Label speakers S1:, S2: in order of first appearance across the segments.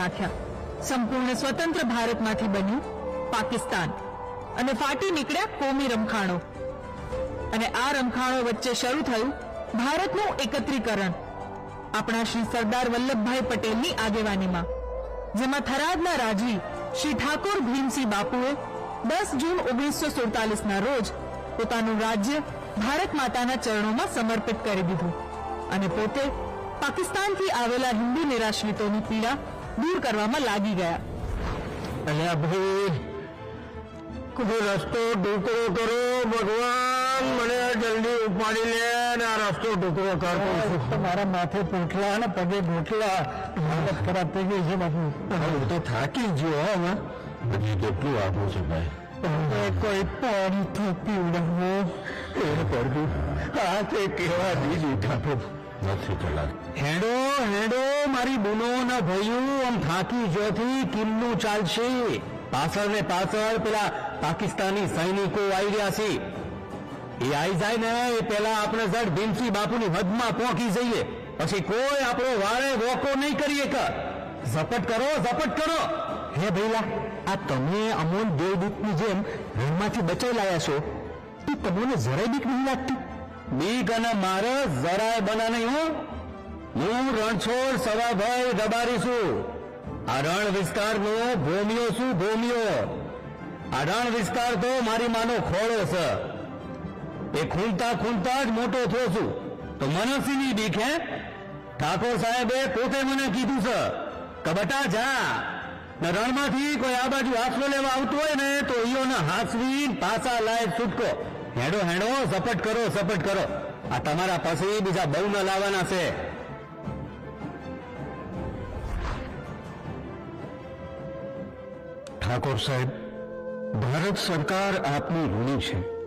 S1: નાખ્યા. સંપૂર્ણ સ્વતંત્ર ભારતમાંથી બન્યું પાકિસ્તાન. અને ફાટી નીકળ્યા કોમી રમખાણો. અને આ રમખાણો વચ્ચે શરૂ થયું ભારતનું એકત્રીકરણ. આપણા શ્રી સરદાર વલ્લભભાઈ પટેલની આગેવાનીમાં, જેમાં થરાદના રાજવી શ્રી ઠાકોર ભીમસિંહ બાપુએ દસ જૂન ઓગણીસો સુડતાલીસના રોજ પોતાનું રાજ્ય ભારત માતાના ચરણોમાં સમર્પિત કરી દીધું. અને પોતે પાકિસ્તાનથી આવેલા હિન્દુ નિરાશ્રિતોની પીડા દૂર કરવામાં લાગી ગયા.
S2: અલ્યા ભાઈ કોઈ રસ્તો ટુકડો કરો ભગવાન મને જલ્દી ઉપાડી લે અને આ રસ્તો ટુકડો કરો. મારા માથે પોટલા અને પગે ગોટલા હાલત ખરાબ થઈ ગઈ છે બાપુ. હું તો થાકી ગયો હવે હજી કેટલું આપું છું ભાઈ. કોઈ પણ પીવડાવો. એ પડ્યું આ તે કેવા દીદી ઠાપો નથી હેડો હેડો, મારી બુનો ના ભયું, આમ થાકી જોથી કિમનું ચાલશે? પાછળ ને પાછળ પેલા પાકિસ્તાની સૈનિકો આવી રહ્યા છે. એ આવી જાય ને, એ પેલા આપણે જડ ભીમસિંહ બાપુની હદમાં પહોંચી જઈએ. પછી કોઈ આપણો વારે વોકો નહીં કરીએ કે. ઝપટ કરો ઝપટ કરો. હે ભઈલા આ તમે અમોલ દેવદૂતની જેમ રણમાંથી બચાવી લાયા છો. એ તમને જરાય બીક નહીં લાગતી? બીક અને મારે જરાય બના નહીં, હો. હું રણછોડ સવાભાઈ દબારી છું. આ રણ વિસ્તારનો ભૂમિયો છું, ભૂમિયો. આ રણ વિસ્તાર તો મારી માનો ખોળો છે. એ ખૂંટતા ખૂંટતા જ મોટો થયો છું. તો મનસીની બીક, હે? ઠાકોર સાહેબે પોતે મને કીધું છે કે બટા જા. ને રણમાંથી કોઈ આ બાજુ હાથલો લેવા આવતું હોય ને, તો ઈઓને હાથવી પાછા લાય છૂટકો. હેડો હેડો ઝપટ કરો ઝપટ કરો. આ તમારા પાસે બીજા બહુ ન લાવવાના છે. ઠાકોર સાહેબ, ભારત સરકાર આપની ઋણી છે.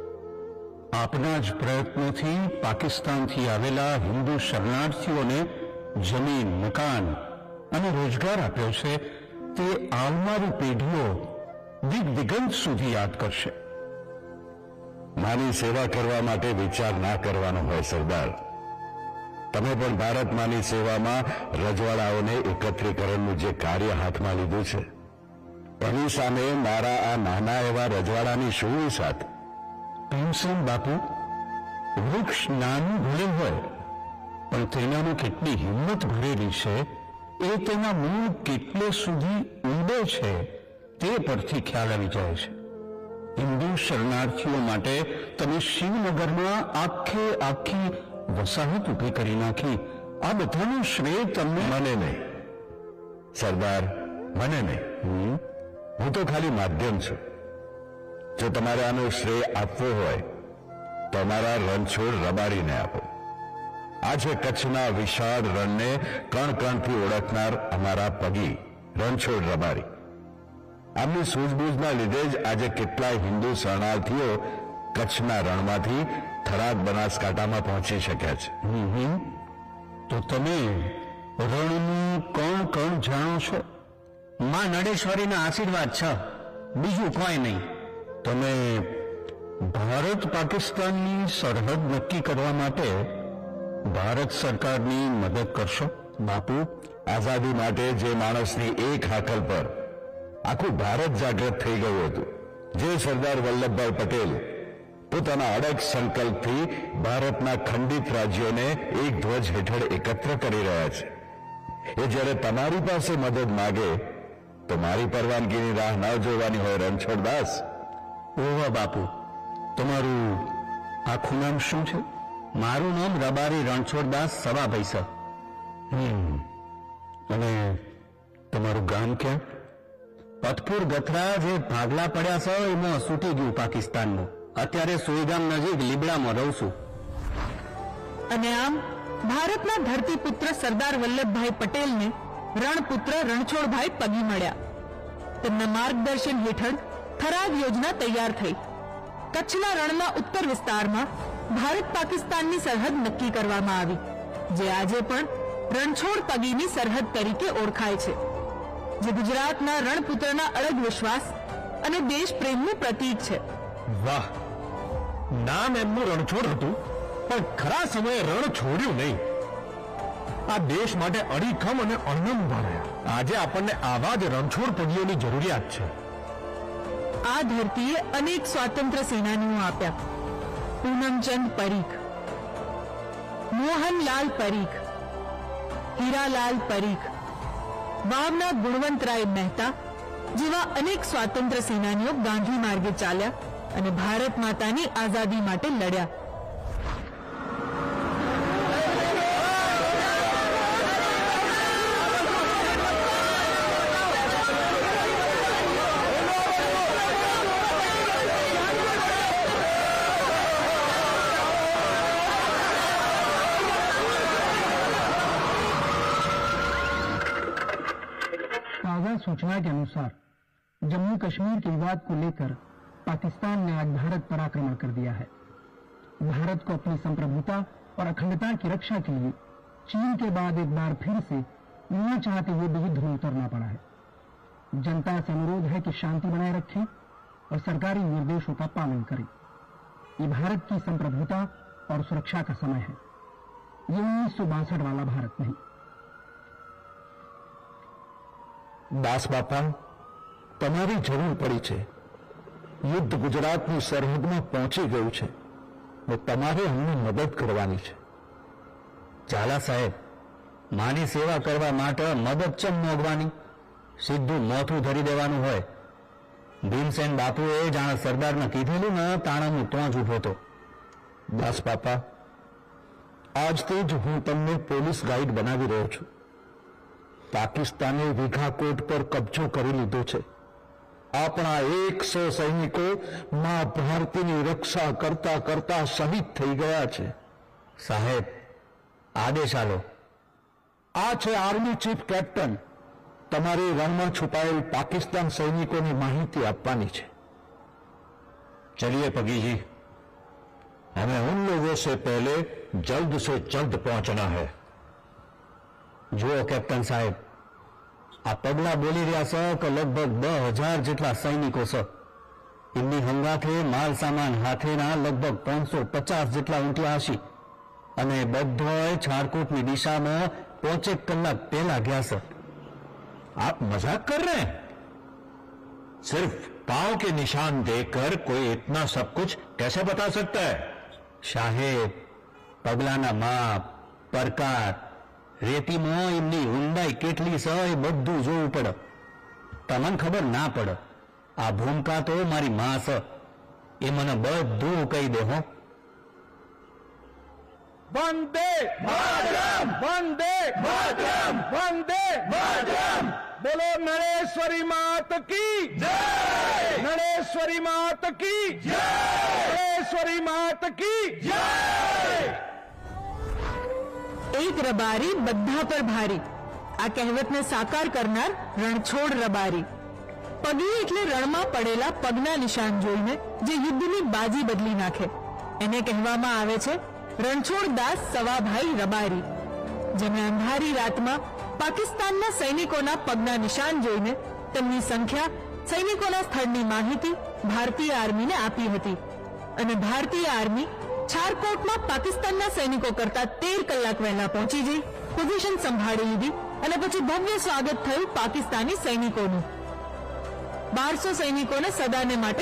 S2: આપના જ પ્રયત્નોથી પાકિસ્તાનથી આવેલા હિન્દુ શરણાર્થીઓને જમીન, મકાન અને રોજગાર આપ્યો છે. તે આવનારી પેઢીઓ દિગ્દિગંત સુધી યાદ કરશે.
S3: માની સેવા કરવા માટે વિચાર ના કરવાનો હોય, સરદાર. તમે પણ ભારત માની સેવામાં રજવાડાઓને એકત્રીકરણનું જે કાર્ય હાથમાં લીધું છે. એની સામે મારા આ નાના એવા રજવાડાની શું સાથ?
S2: ભીમસેન બાપુ? વૃક્ષ નાનું ભલે હોય, પણ તેનામાં કેટલી હિંમત ભરેલી છે? એ તેના મૂળ કેટલે સુધી ઊંડે છે તે પરથી ખ્યાલ આવી જાય છે. હિન્દુ શરણાર્થીઓ માટે તમે શિવનગરમાં આખે આખી વસાહત ઊભી કરી નાખી. આ બધાનો શ્રેય તમને
S3: મને નહીં. સરદાર મને નહીં. હું તો ખાલી માધ્યમ છું. જો તમારે આનો શ્રેય આપવો હોય તો અમારા રણછોડ રબાડીને આપો. આજે કચ્છના વિશાળ રણને કણ કણથી ઓળખનાર અમારા પગી રણછોડ રબારી આમની સૂઝબૂઝના લીધે જ આજે કેટલાય હિન્દુ શરણાર્થીઓ કચ્છના રણમાંથી થરાદ બનાસકાંઠામાં પહોંચી શક્યા છે.
S2: તો તમે રણનું કણ કણ જાણો છો? માં નડેશ્વરીના આશીર્વાદ છે. બીજું કોઈ નહીં. તમે ભારત પાકિસ્તાનની સરહદ નક્કી કરવા માટે ભારત સરકારની મદદ કરશો?
S3: બાપુ આઝાદી માટે જે માણસની એક હાકલ પર આખું ભારત જાગૃત થઈ ગયું હતું. જે સરદાર વલ્લભભાઈ પટેલ પોતાના અડગ સંકલ્પથી ભારતના ખંડિત રાજ્યોને એક ધ્વજ હેઠળ એકત્ર કરી રહ્યા છે. એ જ્યારે તમારી પાસે મદદ માગે તો મારી પરવાનગીની રાહ ન જોવાની હોય રણછોડદાસ.
S2: ઓવા બાપુ તમારું આખું નામ શું છે? મારું નામ રબારી રણછોડદાસ સવાભાઈ સર. હમ. અને તમારું ગામ ક્યાં? પથપુર ગથરા જે ભાગલા પડ્યા છે, એમાં છૂટી ગયું પાકિસ્તાનનું. અત્યારે સુઈગામ નજીક લીબડામાં રહું છું.
S1: અને આમ, ભારતના ધરતીપુત્ર સરદાર વલ્લભભાઈ પટેલને રણપુત્ર રણછોડભાઈ પગી મળ્યા. તેમના માર્ગદર્શન હેઠળ થરાદ યોજના તૈયાર થઈ. કચ્છના રણના ઉત્તર વિસ્તારમાં ભારત પાકિસ્તાનની સરહદ નક્કી કરવામાં આવી, જે આજે પણ રણછોડ પગીની સરહદ તરીકે ઓળખાય છે. જે ગુજરાતના રણપુત્રના અડગ વિશ્વાસ અને દેશ પ્રેમનું પ્રતીક છે.
S2: વાહ. નામ એમનું રણછોડ હતું પણ ખરા સમયે રણ છોડ્યું નહીં.
S4: આ દેશ માટે અડીખમ અને અણનમ ઊભા આજે આપણને આવા જ રણછોડ પગીઓની જરૂરિયાત છે.
S1: આ ધરતીએ અનેક સ્વાતંત્ર્ય સેનાનીઓ આપ્યા. પૂનમચંદ પરીખ મોહનલાલ પરીખ હીરાલાલ પરીખ વાવના ગુણવંતરાય મહેતા જેવા અનેક સ્વાતંત્ર્ય સેનાનીઓ ગાંધી માર્ગે ચાલ્યા અને ભારત માતાની આઝાદી માટે લડ્યા.
S5: सूचना के अनुसार जम्मू कश्मीर के विवाद को लेकर पाकिस्तान ने आज भारत पर आक्रमण कर दिया है। भारत को अपनी संप्रभुता और अखंडता की रक्षा के लिए चीन के बाद एक बार फिर से बिना चाहते हुए युद्ध में उतरना पड़ा है। जनता से अनुरोध है कि शांति बनाए रखें और सरकारी निर्देशों का पालन करें। ये भारत की संप्रभुता और सुरक्षा का समय है। ये उन्नीस वाला भारत नहीं।
S4: દાસ બાપા તમારી જરૂર પડી છે. યુદ્ધ ગુજરાતની સરહદમાં પહોંચી ગયું છે ને તમારે અમને મદદ કરવાની છે.
S2: ઝાલા સાહેબ, માની સેવા કરવા માટે મદદ ચમ મોગવાની? સીધું મોથું ધરી દેવાનું હોય. ભીમસેન બાપુએ જાણે સરદારને કીધેલું ને તાણાનું હું જ ઊભો તો
S4: દાસ બાપા, આજથી જ હું તમને પોલીસ ગાઈડ બનાવી રહ્યો છું. પાકિસ્તાને વિઘાકોટ પર કબજો કરી લીધો છે. આપણા એકસો સૈનિકો મા ભારતીની રક્ષા કરતા કરતા શહીદ થઈ ગયા છે.
S2: સાહેબ, આદેશ આલો.
S4: આ છે આર્મી ચીફ કેપ્ટન. તમારી રણમાં છુપાયેલ પાકિસ્તાન સૈનિકોની માહિતી આપવાની છે.
S2: ચલિએ પગીજી.
S4: હમે ઉન લોગો સે પહેલે જલ્દ સે જલ્દ પહોંચના હૈ.
S2: જુઓ કેપ્ટન સાહેબ આ પગલા બોલી રહ્યા છે કે લગભગ દસ હજાર જેટલા સૈનિકો છે એમની હંગાથે માલ સામાન હાથેના લગભગ પાંચસો પચાસ જેટલા ઊંટિયા હશે અને બધોય છારકોટની દિશામાં પાંચેક કલાક પહેલા ગયા છે
S4: आप मजाक कर रहे हैं सिर्फ पांव के निशान देखकर कोई इतना सब कुछ कैसे बता सकता है
S2: સાહેબ પગલાના માપ પ્રકાર રેતીમાં એમની ઊંડાઈ કેટલી છે એ બધું જોવું પડે. તમને ખબર ના પડે. આ ભૂમકા તો મારી માં છે. એ મને બધું કહી દે હો.
S4: વંદે માતરમ! વંદે માતરમ! વંદે માતરમ! બોલો નરેશ્વરી માત કી જય! નરેશ્વરી માત કી જય! નરેશ્વરી માત કી જય!
S1: એક રબારી બધા પર ભારી. આ કહેવતને સાકાર કરનાર રણછોડ રબારી. પગી એટલે રણમાં પડેલા પગના નિશાન જોઈને જે યુદ્ધની બાજી બદલી નાખે. એને કહેવામાં આવે છે, રણછોડ દાસ સવાભાઈ રબારી. જેમણે અંધારી રાતમાં પાકિસ્તાનના સૈનિકોના પગના નિશાન જોઈને તેમની સંખ્યા સૈનિકોના સ્થળની માહિતી ભારતીય આર્મીને આપી હતી. અને ભારતીય આર્મી છારકોટમાં પાકિસ્તાનના સૈનિકો કરતા તેર કલાક વહેલા પહોંચી જઈ પોઝિશન સંભાળી લીધી અને પછી ભવ્ય સ્વાગત થયું પાકિસ્તાની સૈનિકોનું. બારસો સૈનિકોને સદાને માટે